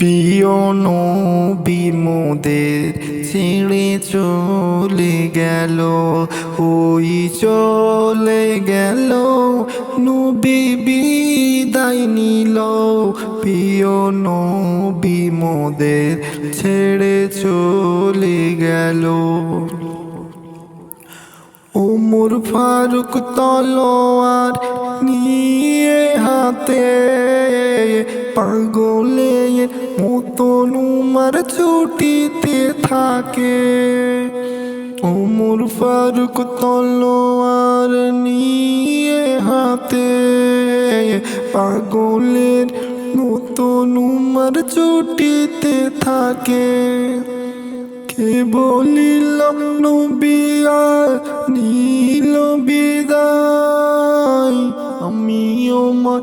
প্রিয় নবী মোদের ছেড়ে চলে গেল, ওই চলে গেল। নবী বিদায় নিল, প্রিয় নবী মোদের ছেড়ে চলে গেল। ওমর ফারুক তলোয়ার নিয়ে হাতে পাগলের মতন উমার ছুটিতে থাকে। ওমর ফারুক তলোয়ার নিয়ে হাতে পাগলের নতুন উমার ছুটিতে থাকে। কে বলিল নবিয়া নীল বিদায় আমার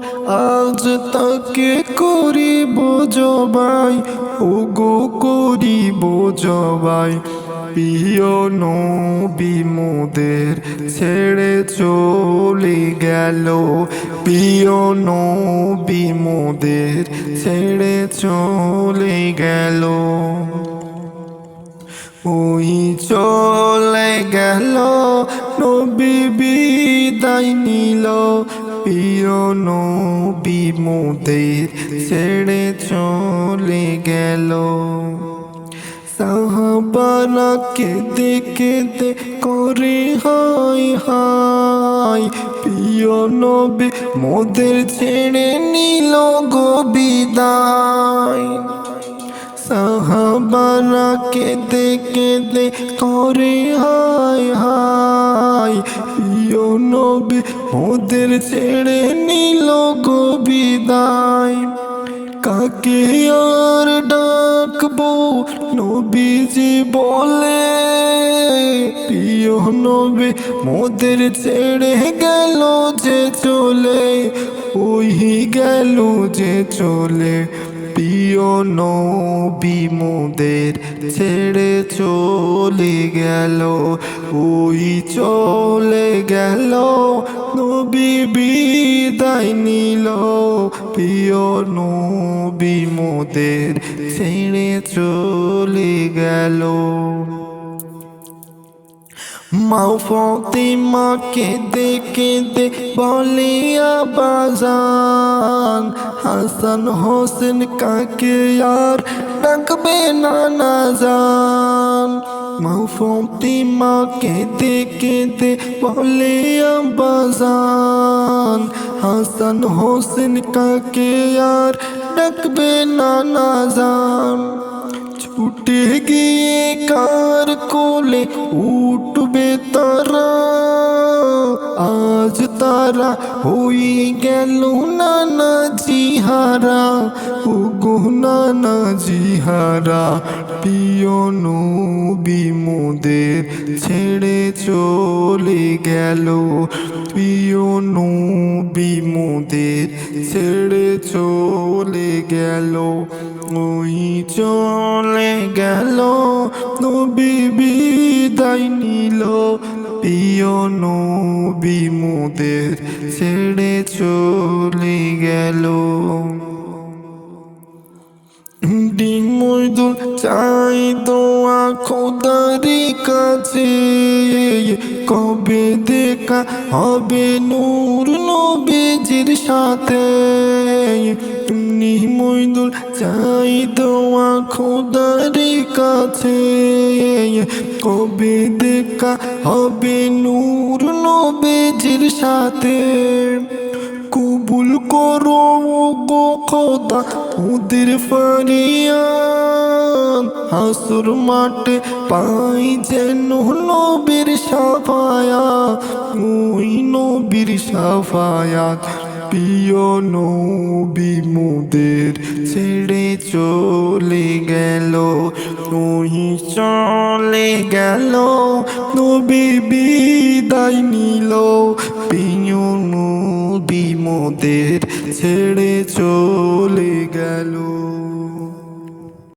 আজ তাকে করিব জবাই ও গো করিব জবাই। প্রিয় নবী মোদের ছেড়ে চলে গেল, প্রিয় নবী মোদের ছেড়ে চলে গেল। ওই চলে গেল, নবী বিদায় নিল প্রিয় নবী মোদের ছেড়ে চলে গেল। সাহাবারা কেঁদে কেঁদে করে হাই হাই প্রিয় নবী মোদের ছেড়ে নিল গো বিদায়। সাহাবারা কেঁদে কেঁদে করে হাই হাই প্রিয় নবী মোদের ছেড়ে নিল গো বিদায় কাকে আর ডাকবো নবীজি বলে? নবী, মোদের ছেড়ে গেল যে চলে ওই গেল যে চলে। প্রিয় নবী, মোদের ছেড়ে চলে গেল, ওই চলে গেল। নবী বিদায় নিল, প্রিয় নবী, মোদের ছেড়ে চলে গেল। मौफोती माँ के दे के दे बोलिया बाजान हसन होसन का के यार, रकबे नाना जान। मौफोती माँ के दे के दे बोलिया बाजान हसन हुसन का के यार, रकबे नाना जान। छूटेगी कार को ले তারা, আজ তারা হই গেল নানা জিহারা। ও গো নানা জিহারা, প্রিয় নবী মোদের ছেড়ে চলে গেল। প্রিয় নবী মোদের ছেড়ে চলে গেল। ওই চলে গেল নবী বিদায় নিল। প্রিয় নবী মোদের ছেড়ে চলে গেল। ডিমুদুল চাই দোয়া খোদারি কাছে। কবে দেখা হবে নূর নবীজির সাথে? নিমুদুল চাই দোয়া খোদারি কাছে। কবে দেখা হবে নূর নবীজির সাথে। কবুল করো গো খোদা ওদের ফারিয়ান হাসুর মাঠে পাই যেন নবীর সাফায়া ওই নবীর সাফায়াত প্রিয় নবী মোদের ছেড়ে চলে গেল। চলে গেল নবী বিদায় নিল। প্রিয় নদী মোদের ছেড়ে চলে গেল।